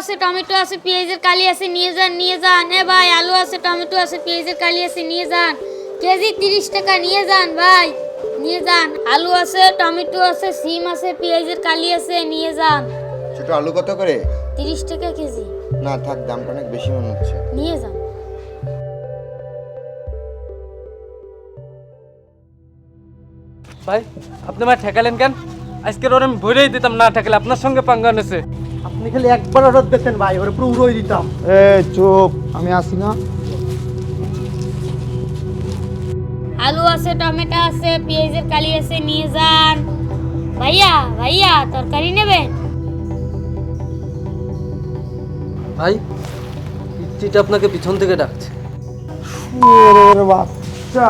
আছে টমেটো আছে পেঁয়াজের কালি আছে নিয়ে যান নিয়ে যান। এ ভাই আলু আছে টমেটো আছে পেঁয়াজের কালি আছে নিয়ে যান। কেজি তিরিশ টাকা নিয়ে যান ভাই নিয়ে যান। আলু আছে টমেটো আছে সিম আছে পেঁয়াজের কালি আছে নিয়ে যান। ছোট আলু কত করে? তিরিশ টাকা কেজি। না থাক দামটা অনেক বেশি মনে হচ্ছে। নিয়ে যান। ভাই আপনি আমার ঠেকালেন কেন? আজকের ওর আমি ভরেই দিতাম না ঠেকালে আপনার সঙ্গে পাঙ্গা নেছে আপনি খালি একবার অর্ডার দিতেন ভাই ওর পুরো উড়োই দিতাম। এ চুপ আমি আসি না। আলু আছে টমেটো আছে পেঁয়াজের কালি আছে নিয়ে যান। ভাইয়া ভাইয়া তরকারি নেবেন? ভাই পিচ্চিটা আপনাকে পিছন থেকে ডাকছে। শুয়োরের বাচ্চা।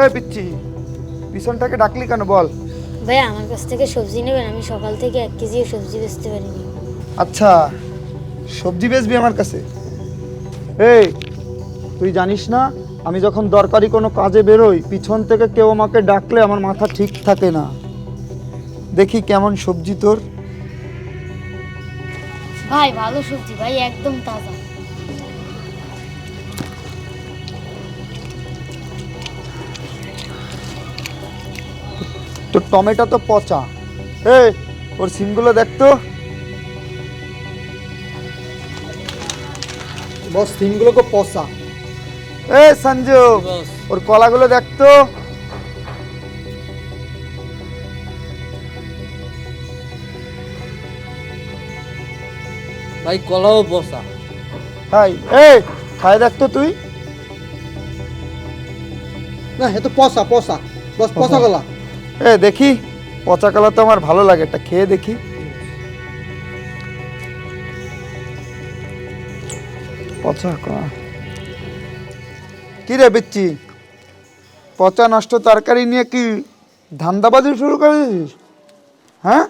এ পিচ্ছি পিছনটাকে ডাকলি কেন বল? ভাইয়া আমার কাছ থেকে সবজি নেবেন? আমি সকাল থেকে এক কেজিও সবজি বেচতে পারিনি। আচ্ছা সবজি বেচবি আমার কাছে? এই তুই জানিস না আমি যখন দরকারি কোনো কাজে বেরোই পিছন থেকে কেউ আমাকে ডাকলে আমার মাথা ঠিক থাকে না। দেখি কেমন সবজি তোর। ভাই ভালো সবজি ভাই একদম তাজা। তোর টমেটো তো পচা। এ ওর সিমগুলো দেখতো বস সিমগুলো খুব পচা। এ সঞ্জু ওর কলাগুলো দেখতো ভাই কলাও বসা হাই এ খায় দেখতো তুই। না এ তো পচা পচা। বস পচা গলা এ, দেখি। পচা কলা তো আমার ভালো লাগে এটা খেয়ে দেখি। পচা কলা কি রে বিচ্ছি? পচা নষ্ট তরকারি নিয়ে কি ধান্দাবাজি শুরু করে দিয়েছিস হ্যাঁ?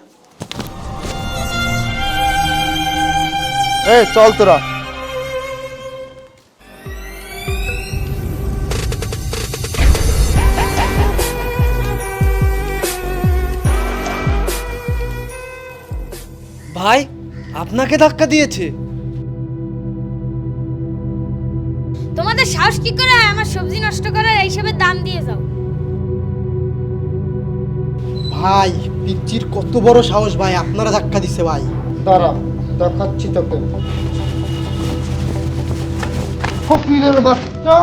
এ, চল তোরা। ভাই আপনাকে ধাক্কা দিয়েছে। তোমাদের সাহস কি করে হয় আমার সবজি নষ্ট করার? এইসবের দাম দিয়ে যাও। ভাই পিচ্চির কত বড় সাহস ভাই আপনারা ধাক্কা দিছে ভাই। দাঁড়া দেখাচ্ছি তোকে। ফকিরের বাচ্চা।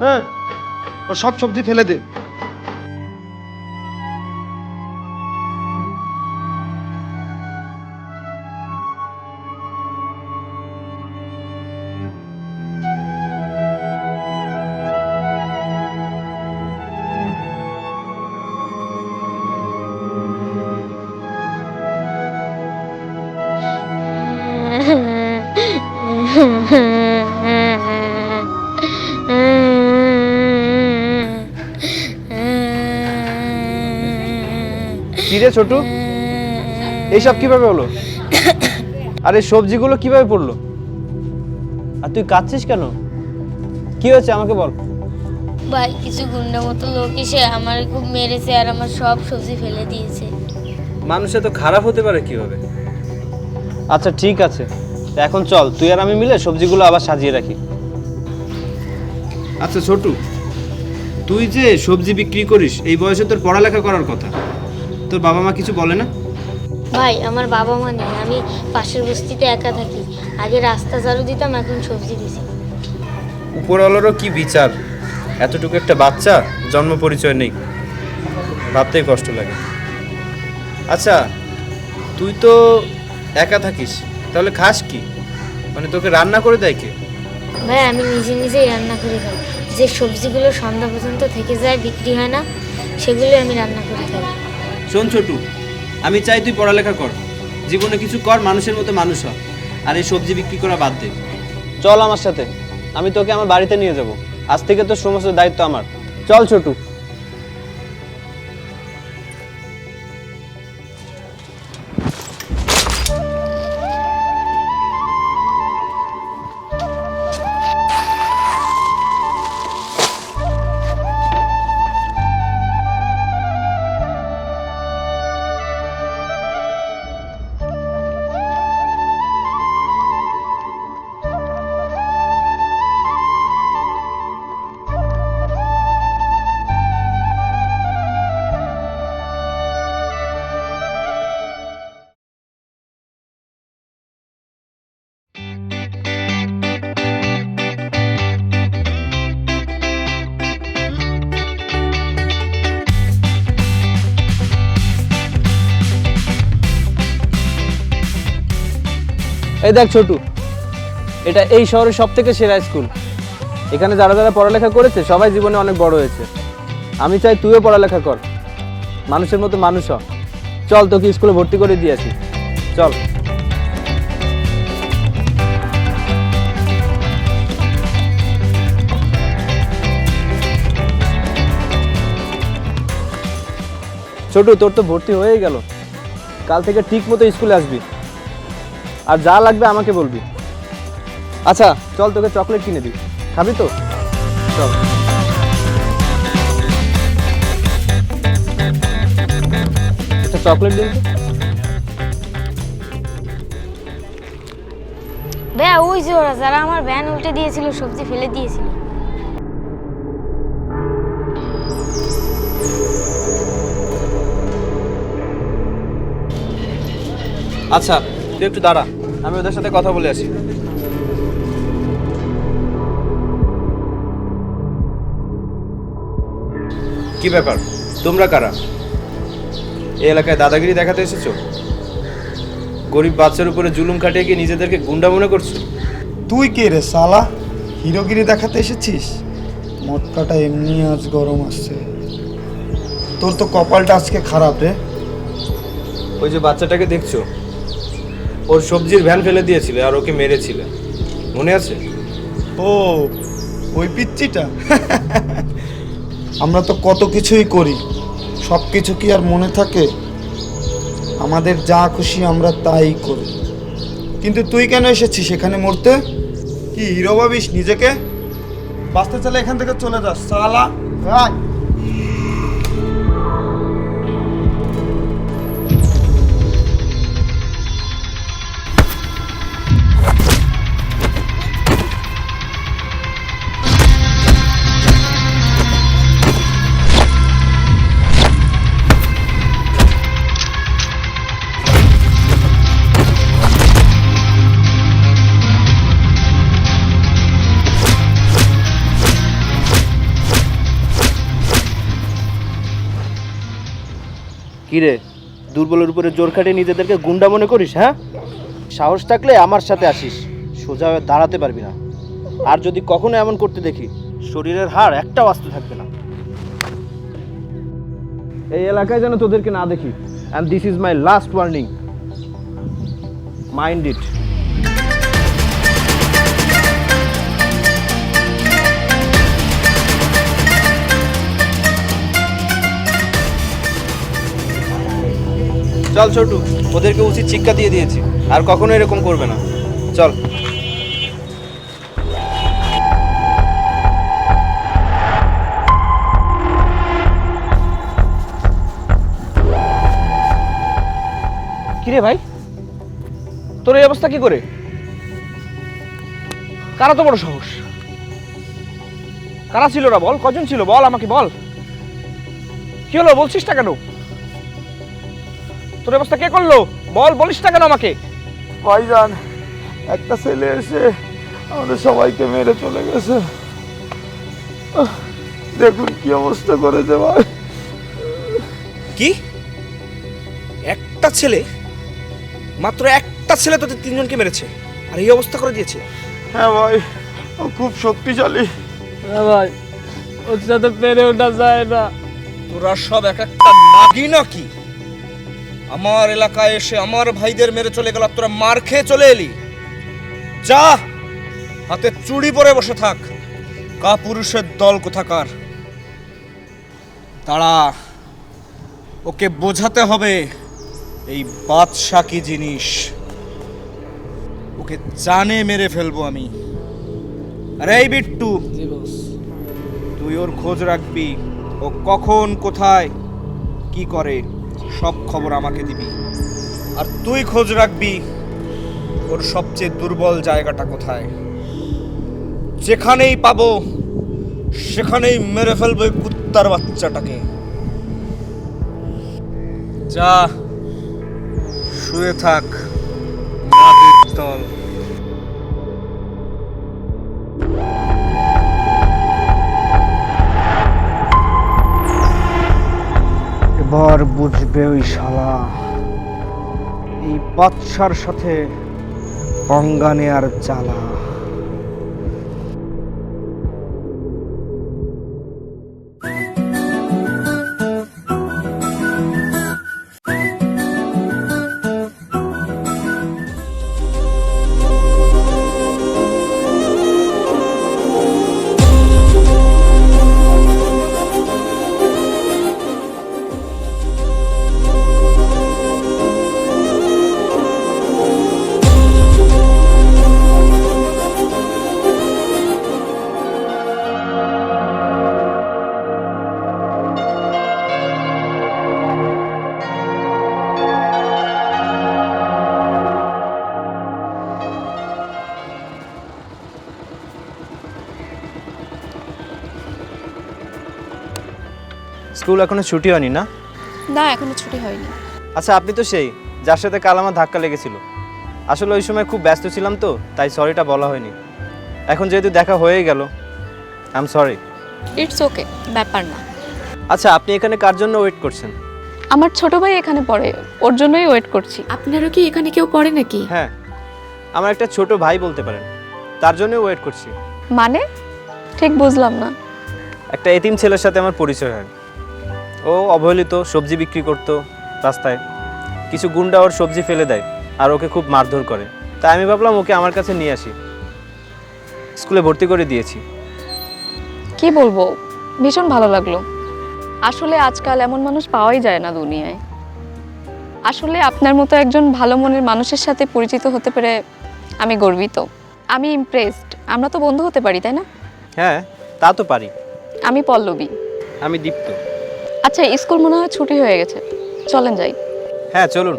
হ্যাঁ ও সব সবজি ফেলে দে। কিরে ছোটু? এইসব কীভাবে হলো? আর এই সবজিগুলো কীভাবে পড়ল? আর তুই কাঁদছিস কেন? কি হয়েছে আমাকে বল। ভাই কিছু গুন্ডা মতো লোক এসে আমার খুব মেরেছে আর আমার সব সবজি ফেলে দিয়েছে। মানুষে তো খারাপ হতে পারে কীভাবে? আচ্ছা ঠিক আছে। এখন চল তুই আর আমি মিলে সবজিগুলো আবার সাজিয়ে রাখি। আচ্ছা ছোটু তুই যে সবজি বিক্রি করিস এই বয়সে তোর পড়ালেখা করার কথা। তোর বাবা মা কিছু বলে না? ভাই আমার বাবা মা নেই আমি পাশের বস্তিতে একা থাকি। আগে রাস্তা ঝাড়ু দিতাম এখন সবজি দিছি। উপরওয়ালারও কি বিচার? এতটুকু একটা বাচ্চা জন্ম পরিচয় নেই। ভাবতেই কষ্ট লাগে। আচ্ছা তুই তো একা থাকিস তাহলে খাস কি? মানে তোকে রান্না করে দেয় কে? ভাই আমি নিজে নিজেই রান্না করে খাই। যে সবজিগুলো সন্ধ্যা পর্যন্ত থেকে যায় বিক্রি হয় না সেগুলো আমি রান্না করে খাই। শোন ছোটু, আমি চাই তুই পড়ালেখা কর। জীবনে কিছু কর, মানুষের মতো মানুষ হ। আর এই সবজি বিক্রি করা বাদ দে। চল আমার সাথে, আমি তোকে আমার বাড়িতে নিয়ে যাব। আজ থেকে তোর সমস্ত দায়িত্ব আমার। চল ছোটু। এই দেখ ছোটু, এটা এই শহরের সব থেকে সেরা স্কুল। এখানে যারা যারা পড়ালেখা করেছে, সবাই জীবনে অনেক বড় হয়েছে। আমি চাই তুইও পড়ালেখা কর। মানুষের মতো মানুষ হ। চল, তোকে স্কুলে ভর্তি করে দিয়েছি চল। ছোটু, তোর তো ভর্তি হয়েই গেল। কাল থেকে ঠিক মতো স্কুলে আসবি। আর যা লাগবে আমাকে বলবি। আচ্ছা চল তোকে চকলেট কিনে দিই। খাবি তো? চল। চকলেট দিন। তো। ওই যে ওরা যারা আমার ভ্যান উল্টে দিয়েছিল সবজি ফেলে দিয়েছিল। আচ্ছা তুই একটু দাঁড়া আমি ওদের সাথে কথা বলে আসি। কি ব্যাপার? তোমরা কারা? এই এলাকায় দাদাগিরি দেখাতে এসেছ? গরিব বাচ্চার উপরে জুলুম খাটিয়ে কি নিজেদেরকে গুন্ডা মনে করছ? তুই কে রে সালা হিরোগিরি দেখাতে এসেছিস? মটকাটা এমনি আজ গরম আসছে। তোর তো কপালটা আজকে খারাপ রে। ওই যে বাচ্চাটাকে দেখছ? ওর সবজির ভ্যান ফেলে দিয়েছিলে আর ওকে মেরেছিলে। মনে আছে? ও, ওই পিচ্চিটা? আমরা তো কত কিছুই করি সব কিছু কি আর মনে থাকে? আমাদের যা খুশি আমরা তাই করি। কিন্তু তুই কেন এসেছিস এখানে মরতে? কি হিরো ভাবিস নিজেকে? বাঁচতে চলে এখান থেকে চলে যাস সালা। রাখ। কিরে, দুর্বলের উপরে জোর খাটিয়ে নিজেদেরকে গুন্ডা মনে করিস হ্যাঁ? সাহস থাকলে আমার সাথে আসিস, সোজা হয়ে দাঁড়াতে পারবি না। আর যদি কখনো এমন করতে দেখি, শরীরের হাড় একটা বাস্তু থাকবে না। এই এলাকায় যেন তোদেরকে না দেখি and this is my last warning mind it চল ছোটু, ওদেরকে উচিত শিক্ষা দিয়ে দিয়েছি, আর কখনো এরকম করবে না। চল। কিরে ভাই? তোর এই অবস্থা কি করে? কারা তো বড় সাহস? কারা ছিল না বল? কজন ছিল? বল আমাকে বল। কি হলো? বলছিস না কেন? তোর অবস্থা কে করল? বল বলিস না কেন আমাকে? ভাইজান একটা ছেলে এসে আমাদের সবাইকে মেরে চলে গেছে। দেখুন কি অবস্থা করেছে ভাই। কি? একটা ছেলে? মাত্র একটা ছেলে তোদের তিনজনকে মেরেছে আর এই অবস্থা করে দিয়েছে। হ্যাঁ ভাই ও খুব শক্তিশালী। হ্যাঁ ভাই ওর সাথে পেরে ওঠা যায় না। তোরা সব এক একটা নাগি নাকি আমার এলাকায় এসে আমার ভাইদের মেরে চলে গেল তোরা মার খেয়ে চলে এলি। যা হাতে চুড়ি পরে বসে থাক। কা পুরুষের দল কোথাকার? তারা ওকে বোঝাতে হবে এই বাদশা কি জিনিস। ওকে জানে মেরে ফেলব আমি। আরে এই বিট্টু তুই ওর খোঁজ রাখবি। ও কখন কোথায় কি করে? সব খবর আমাকে দিবি। আর তুই খোঁজ রাখবি ওর সবচেয়ে দুর্বল জায়গাটা কোথায়। যেখানেই পাবো, সেখানেই মেরে ফেলব কুত্তার বাচ্চাটাকে। যা, শুয়ে থাক না দল এবার বুঝবে ওই শালা। এই বাচ্চার সাথে পঙ্গা আর জ্বালা। স্কুল এখনও ছুটি হয়নি না? না এখনও ছুটি হয়নি। আচ্ছা আপনি তো সেই যার সাথে কাল আমার ধাক্কা লেগেছিল। আসলে ওই সময় খুব ব্যস্ত ছিলাম তো তাই সরিটা বলা হয়নি। এখন যেহেতু দেখা হয়ে গেল I am sorry it's okay ব্যাপার না। আচ্ছা আপনি এখানে কার জন্য ওয়েট করছেন? আমার ছোট ভাই এখানে পড়ে ওর জন্যই ওয়েট করছি। আপনারও কি এখানে কেউ পড়ে নাকি? হ্যাঁ আমার একটা ছোট ভাই বলতে পারেন তার জন্য ওয়েট করছি। মানে? ঠিক বুঝলাম না। একটা এতিম ছেলের সাথে আমার পরিচয় হয়। ও অবহেলিত সবজি বিক্রি করতো রাস্তায়। কিছু গুন্ডা ওর সবজি ফেলে দেয় আর ওকে খুব মারধর করে। তাই আমি ভাবলাম ওকে আমার কাছে নিয়ে আসি। স্কুলে ভর্তি করে দিয়েছি। কি বলব? ভীষণ ভালো লাগল। আসলে আজকাল এমন মানুষ পাওয়াই যায় না দুনিয়ায়। আসলে আপনার মতো একজন ভালো মনের মানুষের সাথে পরিচিত হতে পেরে আমি গর্বিত। আমি ইমপ্রেসড আমরা তো বন্ধু হতে পারি তাই না? হ্যাঁ তা তো পারি। আমি পল্লবী। আমি দীপ্ত। আচ্ছা স্কুল মনে হয় ছুটি হয়ে গেছে। চলেন যাই। হ্যাঁ চলুন।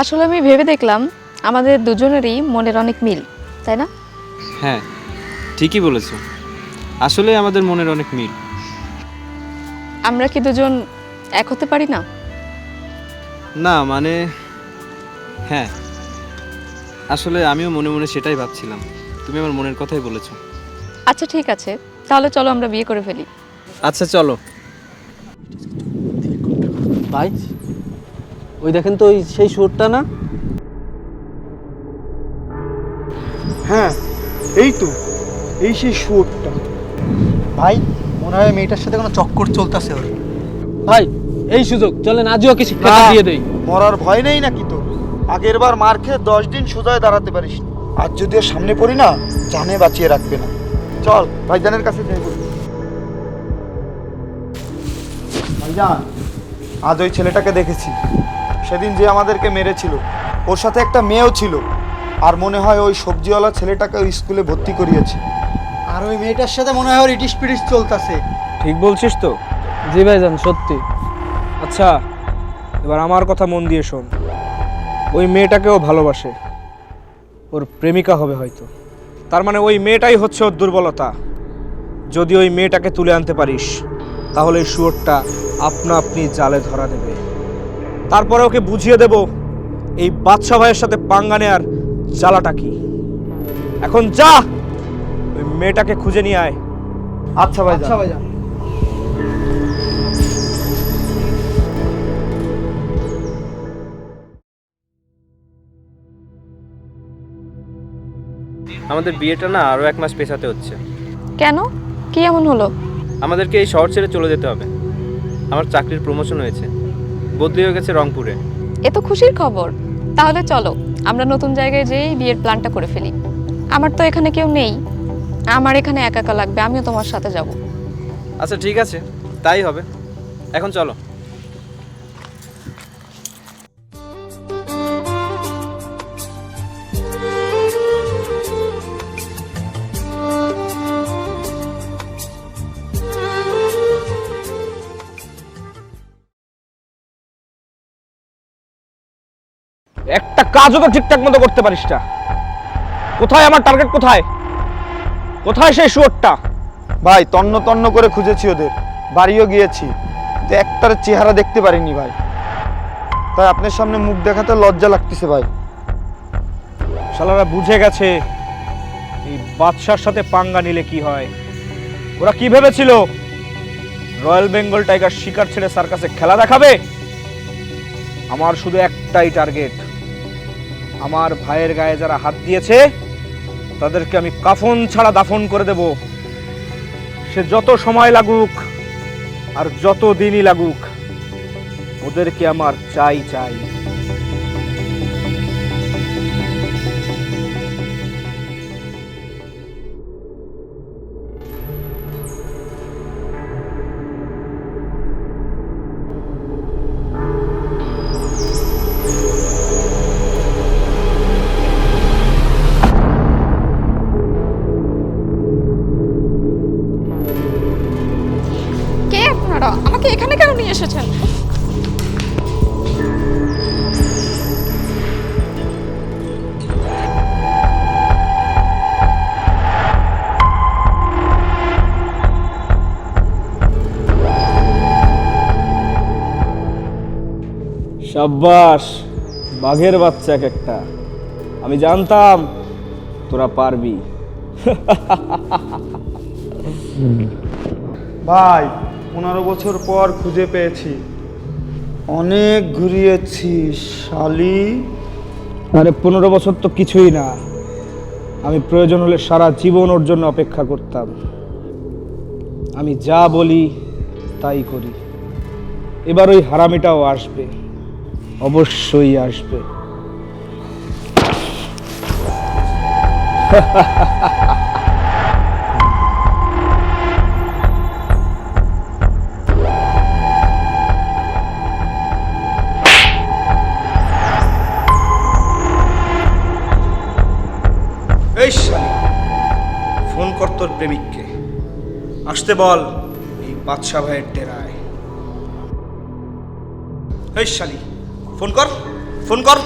আসলে আমি ভেবে দেখলাম আমাদের দুজনেরই মনের অনেক মিল তাই না? হ্যাঁ ঠিকই বলেছ। আসলে আমাদের মনের অনেক মিল। আমরা কি দুজন এক হতে পারি না? না মানে হ্যাঁ। আসলে আমিও মনে মনে সেটাই ভাবছিলাম। তুমি আমার মনের কথাই বলেছ। আচ্ছা ঠিক আছে। তাহলে চলো আমরা বিয়ে করে ফেলি। আচ্ছা চলো। ভাই ওই দেখেন তো ওই সেই সুরটা না? হ্যাঁ এই তো। এই সেই শুয়োরটা ভাই মনে হয় মেয়েটার সাথে কোনো চক্কর চলতেছে ওর। ভাই এই সুযোগ চলেন আজও ওকে শিক্ষাটা দিয়ে দেই। মরার ভয় নেই নাকি তো আগের বার মার খেয়ে দশ দিন সোজায় দাঁড়াতে পারিস আর যদি ওর সামনে পড়ি না জানে বাঁচিয়ে রাখবে না। চল ভাইজানের কাছে যাই বলি। ভাইজান আজ ওই ছেলেটাকে দেখেছি। সেদিন যে আমাদেরকে মেরেছিল ওর সাথে একটা মেয়েও ছিল। আর মনে হয় ওই সবজিওয়ালা ছেলেটাকে ওই স্কুলে ভর্তি করিয়েছে। আর ওই মেয়েটার সাথে মনে হয় ওর ইটিস পিটিস চলতেছে। ঠিক বলছিস তো। জি ভাইজান সত্যি। আচ্ছা এবার আমার কথা মন দিয়ে শোন। ওই মেয়েটাকেও ভালোবাসে। ওর প্রেমিকা হবে হয়তো। তার মানে ওই মেয়েটাই হচ্ছে ওর দুর্বলতা। যদি ওই মেয়েটাকে তুলে আনতে পারিস, তাহলে শুয়োরটা আপনা আপনি জালে ধরা দেবে। তারপরে ওকে বুঝিয়ে দেব, এই বাদশা ভাইয়ের সাথে পাঙ্গা নেয়ার জ্বালাটা কি। এখন যা, ওই মেয়েটাকে খুঁজে নিয়ে আয়। আচ্ছা ভাই আচ্ছা ভাইজান। আমাদের বিয়েটা না আরও এক মাস পেছাতে হচ্ছে। কেন? কি এমন হলো? আমাদেরকে এই শহর ছেড়ে চলে যেতে হবে। আমার চাকরির প্রমোশন হয়েছে। বদলি হয়ে গেছে রংপুরে। এ তো খুশির খবর। তাহলে চলো আমরা নতুন জায়গায় যেই বিয়ের প্ল্যানটা করে ফেলি। আমার তো এখানে কেউ নেই। আমার এখানে একা একা লাগবে আমিও তোমার সাথে যাব। আচ্ছা ঠিক আছে। তাই হবে। এখন চলো। কাজও তো ঠিকঠাক মতো করতে পারিস না। কোথায় আমার টার্গেট কোথায়? কোথায় সেই শুয়োরটা? ভাই তন্ন তন্ন করে খুঁজেছি ওদের। বাড়িও গিয়েছি। তো একটার চেহারা দেখতে পারিনি ভাই। তাই আপনার সামনে মুখ দেখাতে লজ্জা লাগতেছে ভাই। শালারা বুঝে গেছে এই বাদশার সাথে পাঙ্গা নিলে কি হয়। ওরা কি ভেবেছিল? রয়্যাল বেঙ্গল টাইগার শিকার ছেড়ে সার্কাসে খেলা দেখাবে? আমার শুধু একটাই টার্গেট আমার ভাইয়ের গায়ে যারা হাত দিয়েছে, তাদেরকে আমি কাফন ছাড়া দাফন করে দেব। সে যত সময় লাগুক আর যত দিনই লাগুক, ওদেরকে আমার চাই চাই। সাব্বাস বাঘের বাচ্চা এক একটা। আমি জানতাম তোরা পারবি। ভাই পনেরো বছর পর খুঁজে পেয়েছি। অনেক ঘুরিয়েছি শালি। আরে পনেরো বছর তো কিছুই না। আমি প্রয়োজন হলে সারা জীবন ওর জন্য অপেক্ষা করতাম। আমি যা বলি তাই করি। এবার ওই হারামিটাও আসবে। অবশ্যই আসবে। ফোন কর তোর প্রেমিককে। আসতে বল এই বাদশা ভাইয়ের ডেরায়। এই শালি ফোন কর ফোন কর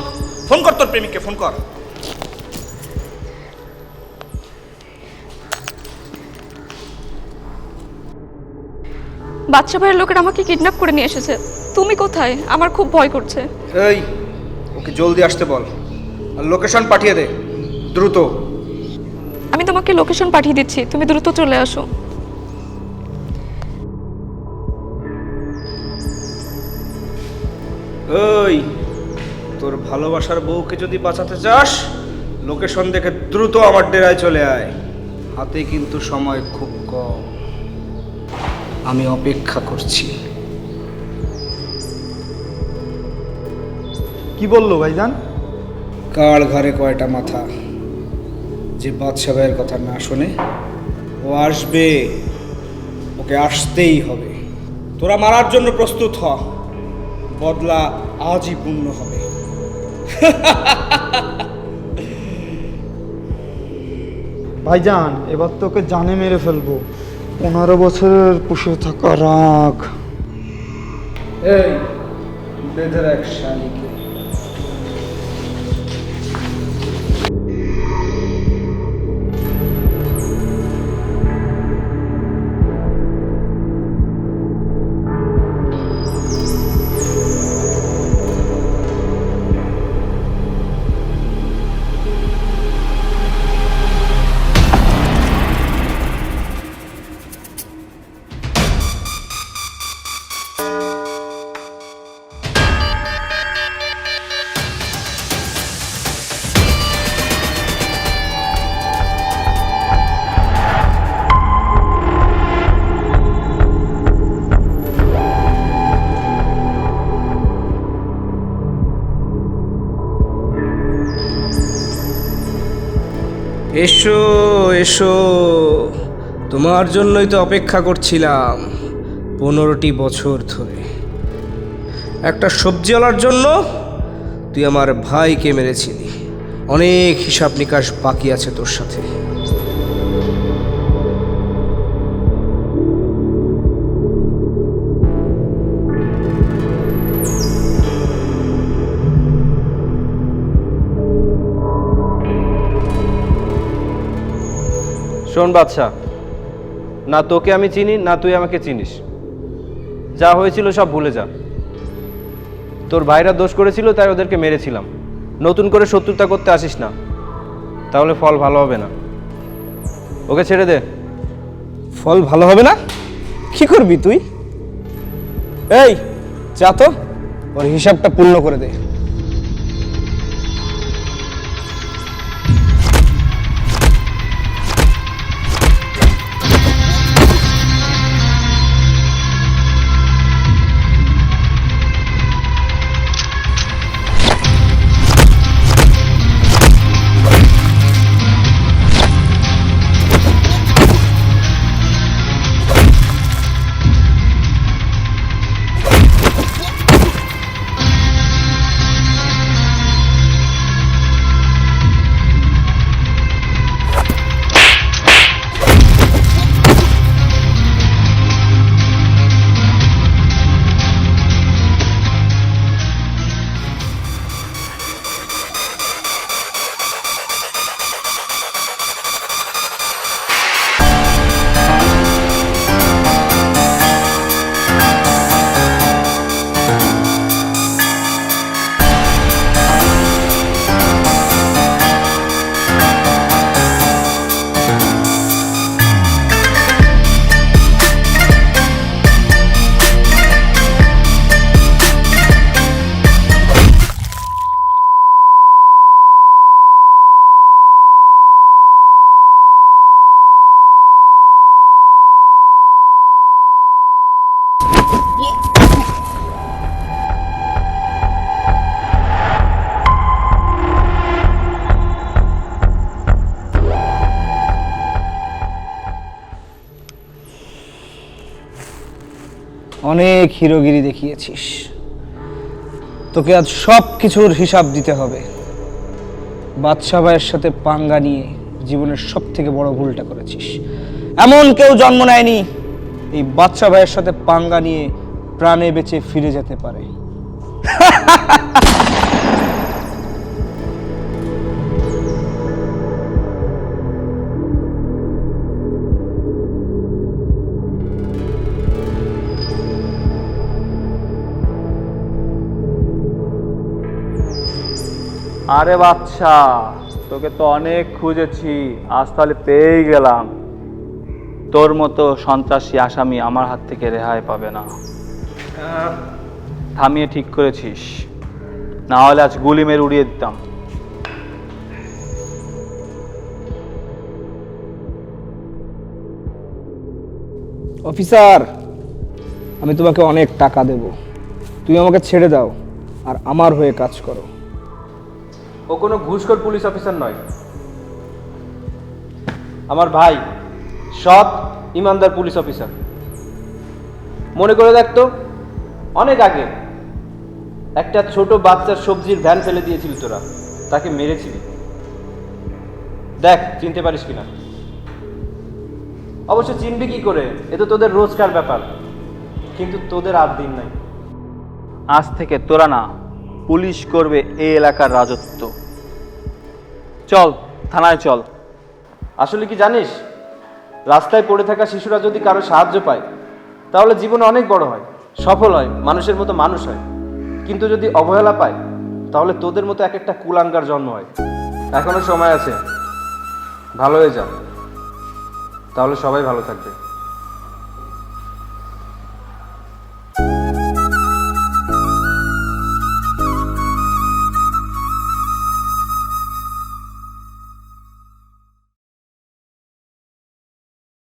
ফোন কর তোর প্রেমিককে ফোন কর। বাচ্চা ভাইয়ের লোকেরা আমাকে কিডন্যাপ করে নিয়ে এসেছে। তুমি কোথায়? আমার খুব ভয় করছে। এই ওকে জলদি আসতে বল। আর লোকেশন পাঠিয়ে দে দ্রুত। আমি তোমাকে লোকেশন পাঠিয়ে দিচ্ছি। তুমি দ্রুত চলে আসো। ওই তোর ভালোবাসার বউকে যদি বাঁচাতে চাস লোকেশন দেখে দ্রুত আমার ডেরায় চলে আয়। হাতে কিন্তু সময় খুব কম। আমি অপেক্ষা করছি। কি বলল ভাইজান? কার ঘরে কয়টা মাথা? যে বাদশা ভাইয়ের কথা না শোনে ও আসবে ওকে আসতেই হবে। তোরা মারার জন্য প্রস্তুত হ। বদলা আজই পূর্ণ হবে। ভাইজান এবার তোকে জানে মেরে ফেলব। পনেরো বছরের পুষে থাকা রাগ। এই বেঁধে এক শালিকে। এসো। তোমার জন্যই তো অপেক্ষা করছিলাম পনেরোটি বছর ধরে। একটা সবজি সবজিওয়ালার জন্য তুই আমার ভাইকে মেরেছিলি। অনেক হিসাব নিকাশ বাকি আছে তোর সাথে। শোন বাদশা, না তোকে আমি চিনি, না তুই আমাকে চিনিস। যা হয়েছিল সব ভুলে যা। তোর ভাইরা দোষ করেছিল, তাই ওদেরকে মেরেছিলাম। নতুন করে শত্রুতা করতে আসিস না। তাহলে ফল ভালো হবে না। ওকে ছেড়ে দে। ফল ভালো হবে না? কি করবি তুই? এই, যা তো। ওর হিসাবটা পূর্ণ করে দে। অনেক হিরোগিরি দেখিয়েছিস। তোকে আজ সব কিছুর হিসাব দিতে হবে। বাদশাহ ভাইয়ের সাথে পাঙ্গা নিয়ে জীবনের সব থেকে বড় ভুলটা করেছিস। এমন কেউ জন্ম নেয়নি এই বাদশাহ ভাইয়ের সাথে পাঙ্গা নিয়ে প্রাণে বেঁচে ফিরে যেতে পারে। আরে বাচ্চা, তোকে তো অনেক খুঁজেছি, আজ তাহলে পেয়েই গেলাম। তোর মতো সন্ত্রাসী আসামি আমার হাত থেকে রেহাই পাবে না। থামিয়ে ঠিক করেছিস। না হলে আজ গুলি মেরে উড়িয়ে দিতাম। অফিসার, আমি তোমাকে অনেক টাকা দেব। তুমি আমাকে ছেড়ে দাও আর আমার হয়ে কাজ করো। ও কোনো ঘুষখোর পুলিশ অফিসার নয়। আমার ভাই সৎ, ইমানদার পুলিশ অফিসার। মনে করে দেখতো অনেক আগে একটা ছোট বাচ্চার সবজির ভ্যান ফেলে দিয়েছিলি তোরা, তাকে মেরেছিলি। দেখ, চিনতে পারিস কিনা। অবশ্য চিনবি কি করে, এ তো তোদের রোজকার ব্যাপার, কিন্তু তোদের আর দিন নাই। আজ থেকে তোরা না, পুলিশ করবে এই এলাকার রাজত্ব। চল, থানায় চল। আসলে কি জানিস, রাস্তায় পড়ে থাকা শিশুরা যদি কারও সাহায্য পায়, তাহলে জীবন অনেক বড় হয়, সফল হয়, মানুষের মতো মানুষ হয়। কিন্তু যদি অবহেলা পায়, তাহলে তোদের মতো এক একটা কুলাঙ্গার জন্ম হয়। এখনও সময় আছে। ভালো হয়ে যাও তাহলে সবাই ভালো থাকবে।